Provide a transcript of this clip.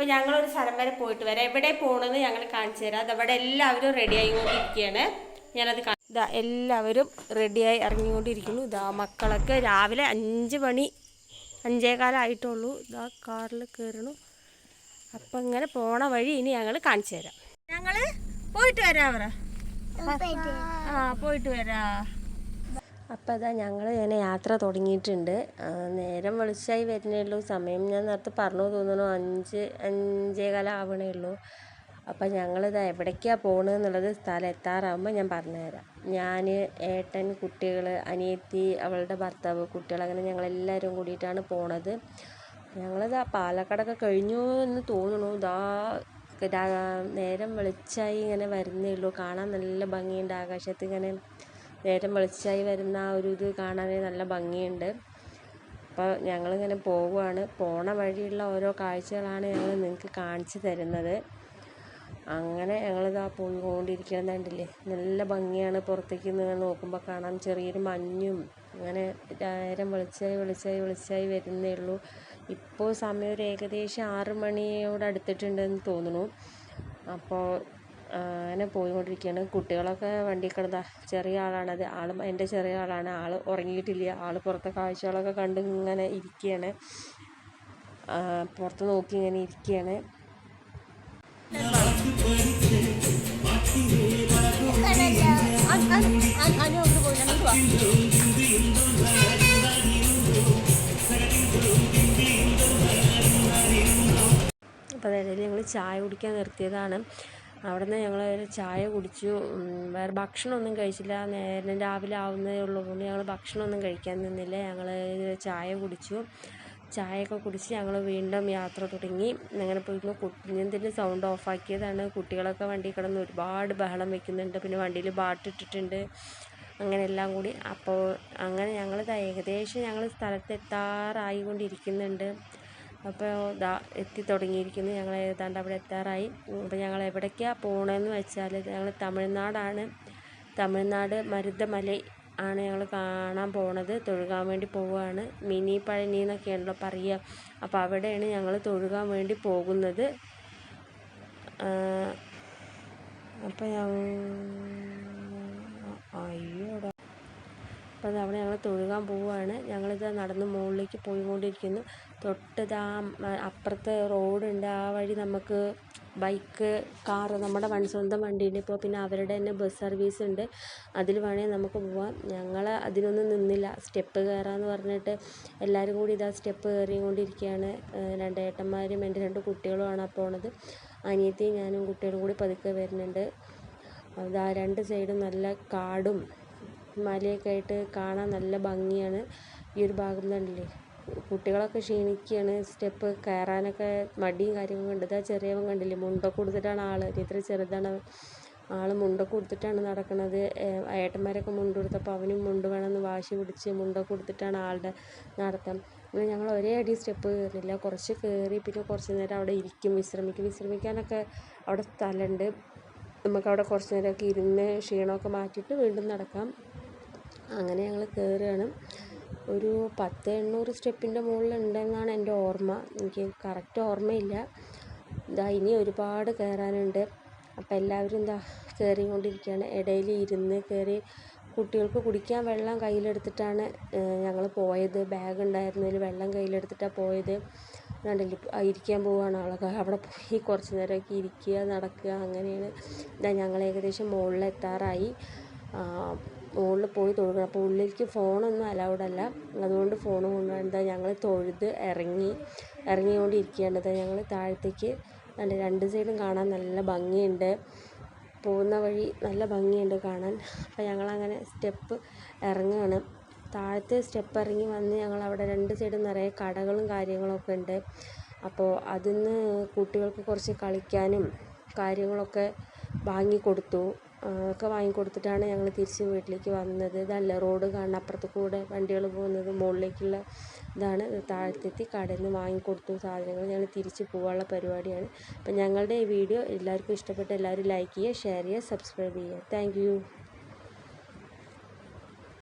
അപ്പോൾ ഞങ്ങളൊരു സ്ഥലം വരെ പോയിട്ട് വരാം. എവിടെ പോകണമെന്ന് ഞങ്ങൾ കാണിച്ചു തരാം. അതവിടെ എല്ലാവരും റെഡി ആയിക്കൊണ്ടിരിക്കുകയാണ് ഞാനത് ഇതാ എല്ലാവരും റെഡിയായി ഇറങ്ങിക്കൊണ്ടിരിക്കുന്നു. ഇതാ മക്കളൊക്കെ രാവിലെ അഞ്ച് മണി അഞ്ചേകാലമായിട്ടുള്ളൂ ഇതാ കാറിൽ കയറണു അപ്പം ഇങ്ങനെ പോണ വഴി ഇനി ഞങ്ങൾ കാണിച്ചു തരാം. ഞങ്ങൾ പോയിട്ട് വരാം അവരെ. ആ പോയിട്ട് വരാ. അപ്പം അതാ ഞങ്ങൾ ഇങ്ങനെ യാത്ര തുടങ്ങിയിട്ടുണ്ട്. നേരം വെളിച്ചായി വരുന്നേ ഉള്ളൂ സമയം ഞാൻ നേരത്തെ പറഞ്ഞു തോന്നുന്നു അഞ്ച് അഞ്ചേകാലം ആവണേ ഉള്ളൂ. അപ്പം ഞങ്ങളിതാ എവിടേക്കാണ് പോകണത് എന്നുള്ളത് സ്ഥലം എത്താറാകുമ്പോൾ ഞാൻ പറഞ്ഞുതരാം. ഞാൻ ഏട്ടൻ കുട്ടികൾ അനിയത്തി അവളുടെ ഭർത്താവ് കുട്ടികൾ അങ്ങനെ ഞങ്ങളെല്ലാവരും കൂടിയിട്ടാണ് പോണത്. ഞങ്ങളിതാ പാലക്കാടൊക്കെ കഴിഞ്ഞു എന്ന് തോന്നുന്നു. ഇതാ നേരം വെളിച്ചായി ഇങ്ങനെ വരുന്നേ ഉള്ളൂ കാണാൻ നല്ല ഭംഗിയുണ്ട്. ആകാശത്ത് ഇങ്ങനെ നേരം വെളിച്ചായി വരുന്ന ആ ഒരു ഇത് കാണാൻ നല്ല ഭംഗിയുണ്ട്. അപ്പോൾ ഞങ്ങളിങ്ങനെ പോവുകയാണ്. പോണ വഴിയുള്ള ഓരോ കാഴ്ചകളാണ് ഞങ്ങൾ നിങ്ങൾക്ക് കാണിച്ചു തരുന്നത്. അങ്ങനെ ഞങ്ങളിതാ പോയിക്കൊണ്ടിരിക്കുന്നത് കണ്ടില്ലേ? നല്ല ഭംഗിയാണ് പുറത്തേക്ക് നിങ്ങൾ നോക്കുമ്പോൾ കാണാം ചെറിയൊരു മഞ്ഞും അങ്ങനെ നേരം വെളിച്ചായി വെളിച്ചായി വെളിച്ചായി വരുന്നേ ഉള്ളൂ. ഇപ്പോൾ സമയം ഒരു ഏകദേശം ആറ് മണിയോട് അടുത്തിട്ടുണ്ടെന്ന് തോന്നുന്നു. അപ്പോൾ അങ്ങനെ പോയിക്കൊണ്ടിരിക്കുകയാണ്. കുട്ടികളൊക്കെ വണ്ടി കിടന്നാ ചെറിയ ആളാണത് ആൾ എന്റെ ചെറിയ ആളാണ്. ആൾ ഉറങ്ങിയിട്ടില്ല. ആൾ പുറത്തെ കാഴ്ചകളൊക്കെ കണ്ട് ഇങ്ങനെ ഇരിക്കുകയാണ്. പുറത്ത് നോക്കി ഇങ്ങനെ ഇരിക്കുകയാണ്. അപ്പോൾ അതായത് ഞങ്ങൾ ചായ കുടിക്കാൻ നിർത്തിയതാണ്. അവിടെ നിന്ന് ഞങ്ങൾ ഒരു ചായ കുടിച്ചു. വേറെ ഭക്ഷണമൊന്നും കഴിച്ചില്ല. നേരം രാവിലെ ആവുന്നതേ ഉള്ളതുകൊണ്ട് ഞങ്ങൾ ഭക്ഷണമൊന്നും കഴിക്കാൻ നിന്നില്ല. ഞങ്ങൾ ചായ കുടിച്ചു. ചായയൊക്കെ കുടിച്ച് ഞങ്ങൾ വീണ്ടും യാത്ര തുടങ്ങി. അങ്ങനെ പോയിരുന്നു. കുഞ്ഞിന്റെ സൗണ്ട് ഓഫാക്കിയതാണ് കുട്ടികളൊക്കെ വണ്ടി കിടന്ന് ഒരുപാട് ബഹളം വെക്കുന്നുണ്ട്. പിന്നെ വണ്ടിയിൽ ബാട്ടിട്ടിട്ടുണ്ട് അങ്ങനെ എല്ലാം കൂടി. അപ്പോൾ അങ്ങനെ ഞങ്ങൾ ഏകദേശം ഞങ്ങൾ സ്ഥലത്ത് എത്താറായിക്കൊണ്ടിരിക്കുന്നുണ്ട് അപ്പോൾ ഇതാ എത്തി തുടങ്ങിയിരിക്കുന്നു. ഞങ്ങൾ ഏതാണ്ട് അവിടെ എത്താറായി. അപ്പോൾ ഞങ്ങൾ എവിടേക്കാണ് പോകണമെന്ന് വെച്ചാൽ ഞങ്ങൾ തമിഴ്നാടാണ്. തമിഴ്നാട് മരുതമല ആണ് ഞങ്ങൾ കാണാൻ പോണത്. തൊഴുകാൻ വേണ്ടി പോവുകയാണ്. മിനി പഴനി എന്നൊക്കെയാണല്ലോ പറയുക. അപ്പോൾ അവിടെയാണ് ഞങ്ങൾ തൊഴുകാൻ വേണ്ടി പോകുന്നത്. അപ്പോൾ ഞാൻ അയ്യോടാ. അപ്പോൾ അവിടെ ഞങ്ങൾ തൊഴുകാൻ പോവുകയാണ്. ഞങ്ങളിത് നടന്ന് മുകളിലേക്ക് പോയിക്കൊണ്ടിരിക്കുന്നു. തൊട്ടിതാ അപ്പുറത്തെ റോഡുണ്ട്. ആ വഴി നമുക്ക് ബൈക്ക് കാർ നമ്മുടെ വൺ സ്വന്തം വണ്ടിയുണ്ട്. ഇപ്പോൾ പിന്നെ അവരുടെ തന്നെ ബസ് സർവീസ് ഉണ്ട്. അതിൽ വേണമെങ്കിൽ നമുക്ക് പോവാം. ഞങ്ങൾ അതിനൊന്നും നിന്നില്ല. സ്റ്റെപ്പ് കയറാമെന്ന് പറഞ്ഞിട്ട് എല്ലാവരും കൂടി ഇതാ സ്റ്റെപ്പ് കയറിക്കൊണ്ടിരിക്കുകയാണ്. രണ്ട് ഏട്ടന്മാരും എന്റെ രണ്ട് കുട്ടികളുമാണ് ആ പോണത്. അനിയത്തിയും ഞാനും കുട്ടികളും കൂടി പതുക്കെ വരുന്നുണ്ട്. അതാ രണ്ട് സൈഡും നല്ല കാടും മലയൊക്കെ ആയിട്ട് കാണാൻ നല്ല ഭംഗിയാണ്. ഈ ഒരു ഭാഗം കണ്ടില്ലേ? കുട്ടികളൊക്കെ ക്ഷീണിക്കുകയാണ്. സ്റ്റെപ്പ് കയറാനൊക്കെ മടിയും കാര്യങ്ങളും ഉണ്ട്. ഇതാ ചെറിയവൻ കണ്ടില്ലേ? മുണ്ടൊക്കെ കൊടുത്തിട്ടാണ് ആൾ ഇത്ര ചെറുതാണ് ആൾ മുണ്ടൊക്കെ കൊടുത്തിട്ടാണ് നടക്കുന്നത് ഏട്ടന്മാരൊക്കെ മുണ്ട് കൊടുത്തപ്പോൾ അവനും മുണ്ട് വേണമെന്ന് വാശി പിടിച്ച് മുണ്ടൊക്കെ കൊടുത്തിട്ടാണ് ആളുടെ നടത്തം. പിന്നെ ഞങ്ങൾ ഒരേ അടി സ്റ്റെപ്പ് കയറുന്നില്ല. കുറച്ച് കയറി പിന്നെ കുറച്ച് നേരം അവിടെ ഇരിക്കും. വിശ്രമിക്കും. വിശ്രമിക്കാനൊക്കെ അവിടെ സ്ഥലമുണ്ട്. നമുക്കവിടെ കുറച്ച് നേരമൊക്കെ ഇരുന്ന് ക്ഷീണമൊക്കെ മാറ്റിയിട്ട് വീണ്ടും നടക്കാം. അങ്ങനെ ഞങ്ങൾ കയറുകയാണ് ഒരു പത്ത് എണ്ണൂറ് സ്റ്റെപ്പിന്റെ മുകളിലുണ്ടെന്നാണ് എന്റെ ഓർമ്മ. എനിക്ക് കറക്റ്റ് ഓർമ്മയില്ല. ഇതാ ഇനി ഒരുപാട് കയറാനുണ്ട് അപ്പം എല്ലാവരും എന്താ കയറിക്കൊണ്ടിരിക്കുകയാണ് ഇടയിൽ ഇരുന്ന് കയറി കുട്ടികൾക്ക് കുടിക്കാൻ വെള്ളം കയ്യിലെടുത്തിട്ടാണ് ഞങ്ങൾ പോയത്. ബാഗ് ഉണ്ടായിരുന്നതിൽ വെള്ളം കയ്യിലെടുത്തിട്ടാണ് പോയത്. കണ്ടില്ല ഇരിക്കാൻ പോവുകയാണ് ആളൊക്കെ അവിടെ പോയി കുറച്ച് നേരമൊക്കെ ഇരിക്കുക നടക്കുക അങ്ങനെയാണ്. ഇതാ ഞങ്ങൾ ഏകദേശം മുകളിൽ എത്താറായി മുകളിൽ പോയി തൊഴുകണം അപ്പോൾ ഉള്ളിലേക്ക് ഫോണൊന്നും അലൗഡ് അല്ല അതുകൊണ്ട് ഫോൺ കൊണ്ടുപോകണ്ട ഞങ്ങൾ തൊഴുത് ഇറങ്ങി ഇറങ്ങിക്കൊണ്ടിരിക്കുകയാണ് ഞങ്ങൾ താഴത്തേക്ക് നല്ല രണ്ട് സൈഡും കാണാൻ നല്ല ഭംഗിയുണ്ട്. പോകുന്ന വഴി നല്ല ഭംഗിയുണ്ട് കാണാൻ. അപ്പോൾ ഞങ്ങളങ്ങനെ സ്റ്റെപ്പ് ഇറങ്ങുകയാണ് താഴത്തെ സ്റ്റെപ്പ് ഇറങ്ങി വന്ന് ഞങ്ങൾ അവിടെ രണ്ട് സൈഡും നിറയെ കടകളും കാര്യങ്ങളൊക്കെ ഉണ്ട്. അപ്പോൾ അതിൽ നിന്ന് കുട്ടികൾക്ക് കുറച്ച് കളിക്കാനും കാര്യങ്ങളൊക്കെ വാങ്ങിക്കൊടുത്തു ആ, ഒക്കെ വാങ്ങിക്കൊടുത്തിട്ടാണ് ഞങ്ങൾ തിരിച്ച് വീട്ടിലേക്ക് വന്നത്. ഇതല്ല റോഡ് കാണുന്ന അപ്പുറത്ത് കൂടെ വണ്ടികൾ പോകുന്നത് മുകളിലേക്കുള്ള ഇതാണ്. ഇത് താഴത്തെത്തി കടയിൽ നിന്ന് വാങ്ങിക്കൊടുത്തു സാധനങ്ങൾ. ഞങ്ങൾ തിരിച്ച് പോകാനുള്ള പരിപാടിയാണ്. അപ്പം ഞങ്ങളുടെ ഈ വീഡിയോ എല്ലാവർക്കും ഇഷ്ടപ്പെട്ട എല്ലാവരും ലൈക്ക് ചെയ്യുക ഷെയർ ചെയ്യുക സബ്സ്ക്രൈബ് ചെയ്യുക. താങ്ക്